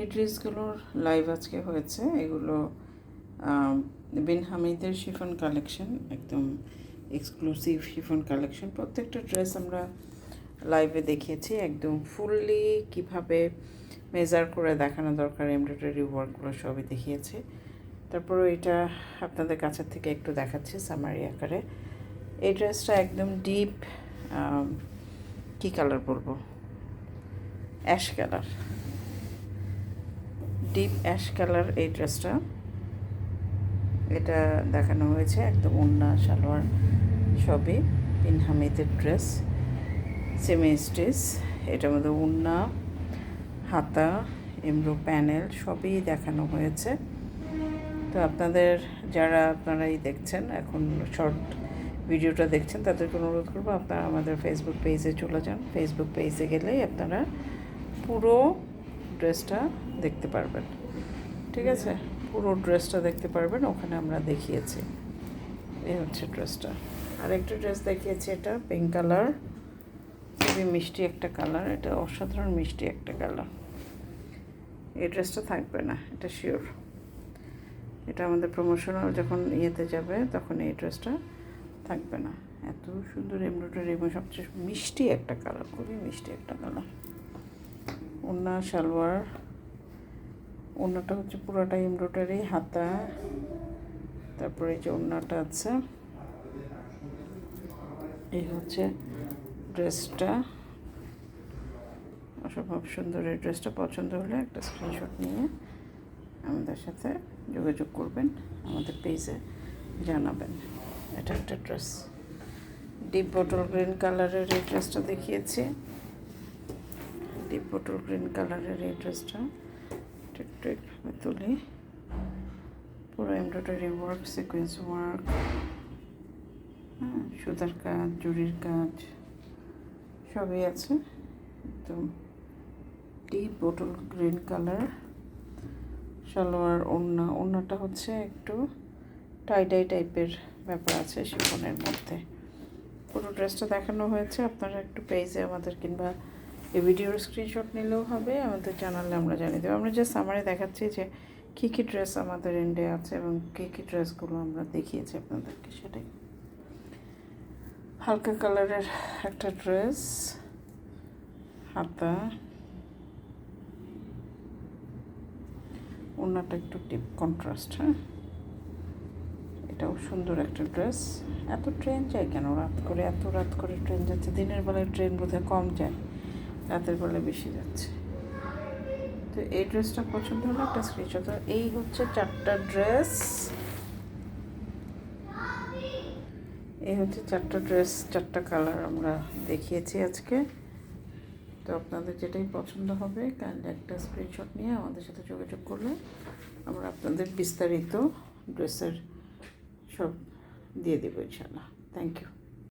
এই ড্রেসগুলোর লাইভ আজকে হয়েছে। এগুলো বিন হামিদের শিফন কালেকশন একদম এক্সক্লুসিভ শিফন কালেকশন প্রত্যেকটা ড্রেস আমরা লাইভে দেখিয়েছি, একদম ফুললি কীভাবে মেজার করে দেখানো দরকার এমব্রয়ডারি ওয়ার্কগুলো সবই দেখিয়েছি। তারপরে এটা আপনাদের কাছের থেকে একটু দেখাচ্ছি সামারি আকারে। এই ড্রেসটা একদম ডিপ কী কালার বলব? Ash colour deep ash colour এই ড্রেসটা। এটা দেখানো হয়েছে একদম উন্না সালোয়ার সবই বিন হামিদের ড্রেস সেমি স্টিচ এটার মধ্যে উন্না, হাতা, এমব্রো প্যানেল সবই দেখানো হয়েছে। তো আপনাদের যারা আপনারাই দেখছেন, এখন শর্ট ভিডিওটা দেখছেন, তাদেরকে অনুরোধ করব আপনারা আমাদের ফেসবুক পেজে চলে যান। ফেসবুক পেজে গেলেই আপনারা পুরো ড্রেসটা দেখতে পারবেন। ঠিক আছে? পুরো ড্রেসটা দেখতে পারবেন, ওখানে আমরা দেখিয়েছি। এই হচ্ছে ড্রেসটা। আরেকটা ড্রেস দেখিয়েছি, এটা পিঙ্ক কালার খুবই মিষ্টি একটা কালার এটা অসাধারণ মিষ্টি একটা কালার এই ড্রেসটা থাকবে না, এটা শিওর এটা আমাদের প্রমোশনাল যখন ইয়েতে যাবে, তখন এই ড্রেসটা থাকবে না। এত সুন্দর এমব্রয়ডারি এবং সবচেয়ে মিষ্টি একটা কালার খুবই মিষ্টি একটা কালার ওন্না সালোয়ার ওন্নাটা হচ্ছে পুরোটা এমব্রয়ডারি, হাতা, তারপরে যে ওন্নাটা আছে, এই হচ্ছে ড্রেসটা। অসম্ভব সুন্দর, এই ড্রেসটা পছন্দ হলে একটা স্ক্রিনশট নিয়ে আমাদের সাথে যোগাযোগ করবেন, আমাদের পেজে জানাবেন। এটা একটা ড্রেস ডিপ বটল গ্রিন কালারের এই ড্রেসটা দেখিয়েছি। বটল গ্রিন কালারের এই ড্রেসটা একটু একটু তুলি। পুরো এমব্রয়ডারি ওয়ার্ক সিকোয়েন্স ওয়ার্ক হ্যাঁ সুতার কাজ, জুড়ির কাজ, সবই আছে। একদম deep bottle green colour salwar, ওড়না, ওড়নাটা হচ্ছে একটু টাইডাই টাইপের ব্যাপার আছে শিফনের মধ্যে। পুরো ড্রেসটা দেখানো হয়েছে, আপনারা একটু পেজে আমাদের কিংবা এই ভিডিওর স্ক্রিনশট নিলেও হবে, আমাদের জানালে আমরা জানিয়ে দেবো। আমরা যে সামারে দেখাচ্ছি যে কী কী ড্রেস আমাদের এন্ডে আছে এবং কী কী ড্রেসগুলো আমরা দেখিয়েছি আপনাদেরকে সেটাই। হালকা কালারের একটা ড্রেস হাতা ওনাটা একটু টিপ কন্ট্রাস্ট হ্যাঁ? এটাও সুন্দর একটা ড্রেস এত ট্রেন যায় কেন? রাত করে, এত রাত করে ট্রেন যাচ্ছে। দিনের বেলায় ট্রেন বোধহয় কম যায়। রাতের বেলায় বেশি যাচ্ছে। তো এই ড্রেসটা পছন্দ হলো একটা স্ক্রিনশট এই হচ্ছে চারটা ড্রেস এই হচ্ছে চারটা ড্রেস চারটা কালার আমরা দেখিয়েছি আজকে। তো আপনাদের যেটাই পছন্দ হবে কাইন্ডলি একটা স্ক্রিনশট নিয়ে আমাদের সাথে যোগাযোগ করলে আমরা আপনাদের বিস্তারিত ড্রেসের সব দিয়ে দেবো ইনশাল্লাহ থ্যাংক ইউ